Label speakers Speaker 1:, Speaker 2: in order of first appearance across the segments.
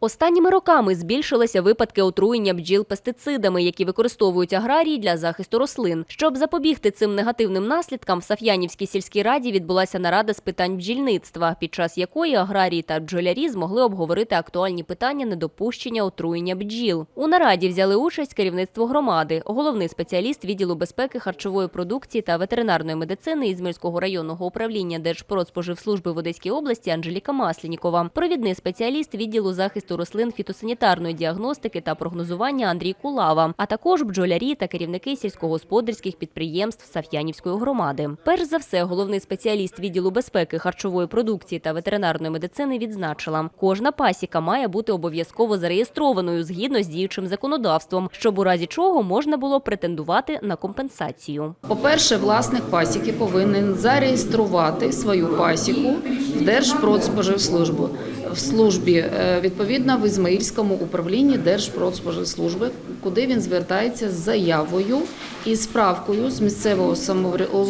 Speaker 1: Останніми роками збільшилися випадки отруєння бджіл пестицидами, які використовують аграрії для захисту рослин. Щоб запобігти цим негативним наслідкам, в Саф'янівській сільській раді відбулася нарада з питань бджільництва, під час якої аграрії та бджолярі змогли обговорити актуальні питання недопущення отруєння бджіл. У нараді взяли участь керівництво громади, головний спеціаліст відділу безпеки харчової продукції та ветеринарної медицини Ізмельського районного управління Держпродспоживслужби в Одеській області Анжеліка Маслінікова, провідний спеціаліст відділу захисту рослин фітосанітарної діагностики та прогнозування Андрій Кулава, а також бджолярі та керівники сільськогосподарських підприємств Саф'янівської громади. Перш за все, головний спеціаліст відділу безпеки харчової продукції та ветеринарної медицини відзначила, кожна пасіка має бути обов'язково зареєстрованою згідно з діючим законодавством, щоб у разі чого можна було претендувати на компенсацію.
Speaker 2: По-перше, власник пасіки повинен зареєструвати свою пасіку в Держпродспоживслужбу в службі е, відповідно в Ізмаїльському управлінні Держпродспоживслужби, куди він звертається з заявою і справкою з місцевого з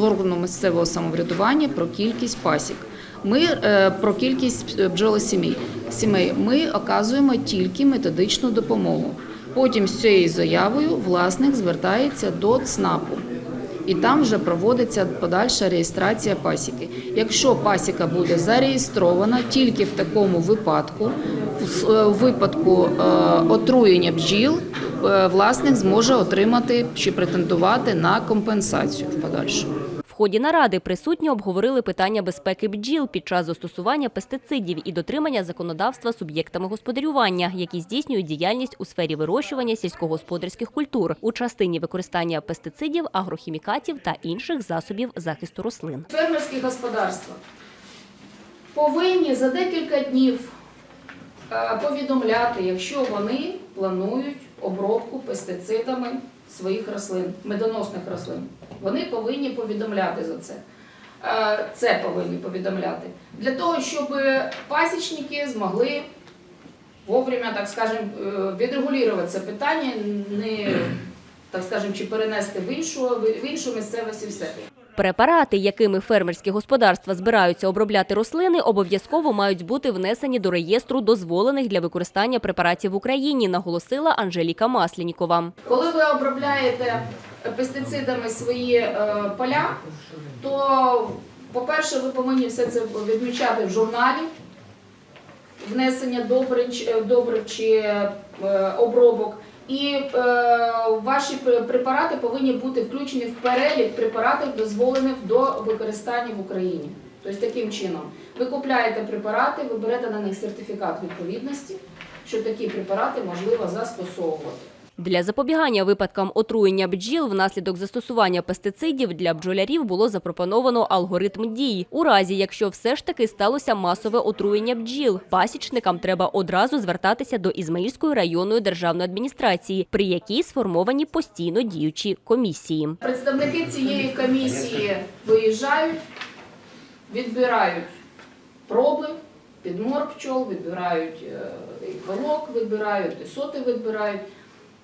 Speaker 2: органу місцевого самоврядування про кількість пасік. Ми е, про кількість бджолосімей сімей. Ми оказуємо тільки методичну допомогу. Потім з цією заявою власник звертається до ЦНАПу. І там вже проводиться подальша реєстрація пасіки. Якщо пасіка буде зареєстрована тільки в такому випадку, в е, випадку е, отруєння бджіл, е, власник зможе отримати чи претендувати на компенсацію в подальшому.
Speaker 1: Ході наради присутні обговорили питання безпеки бджіл під час застосування пестицидів і дотримання законодавства суб'єктами господарювання, які здійснюють діяльність у сфері вирощування сільськогосподарських культур у частині використання пестицидів, агрохімікатів та інших засобів захисту рослин.
Speaker 2: Фермерські господарства повинні за декілька днів е, повідомляти, якщо вони планують обробку пестицидами своїх рослин, медоносних рослин. Вони повинні повідомляти за це. Е, Це повинні повідомляти. Для того, щоб пасічники змогли вовремя, так скажем, е, відрегулювати це питання, не так скажем, чи перенести в іншу, в іншу місцевість і все.
Speaker 1: Препарати, якими фермерські господарства збираються обробляти рослини, обов'язково мають бути внесені до реєстру дозволених для використання препаратів в Україні, наголосила Анжеліка Маслінікова.
Speaker 2: Коли ви обробляєте пестицидами свої е, поля, то, по-перше, ви повинні все це відмічати в журналі внесення добрив чи е, обробок. І е, ваші препарати повинні бути включені в перелік препаратів, дозволених до використання в Україні. Тобто таким чином, ви купляєте препарати, ви берете на них сертифікат відповідності, що такі препарати можливо застосовувати.
Speaker 1: Для запобігання випадкам отруєння бджіл внаслідок застосування пестицидів для бджолярів було запропоновано алгоритм дій. У разі, якщо все ж таки сталося масове отруєння бджіл, пасічникам треба одразу звертатися до Ізмаїльської районної державної адміністрації, при якій сформовані постійно діючі комісії.
Speaker 2: Представники цієї комісії виїжджають, відбирають проби, підмор пчол, відбирають е, і пилок, відбирають, і соти відбирають.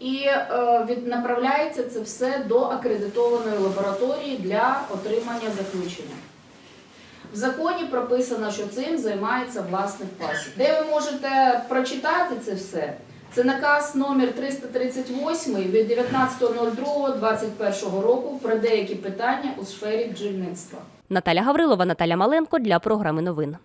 Speaker 2: І е, від, направляється це все до акредитованої лабораторії для отримання заключення. В законі прописано, що цим займається власник пасік. Де ви можете прочитати це все? Це наказ номер 338 від 19.02.21 року про деякі питання у сфері бджільництва.
Speaker 1: Наталя Гаврилова, Наталя Маленко для програми новин.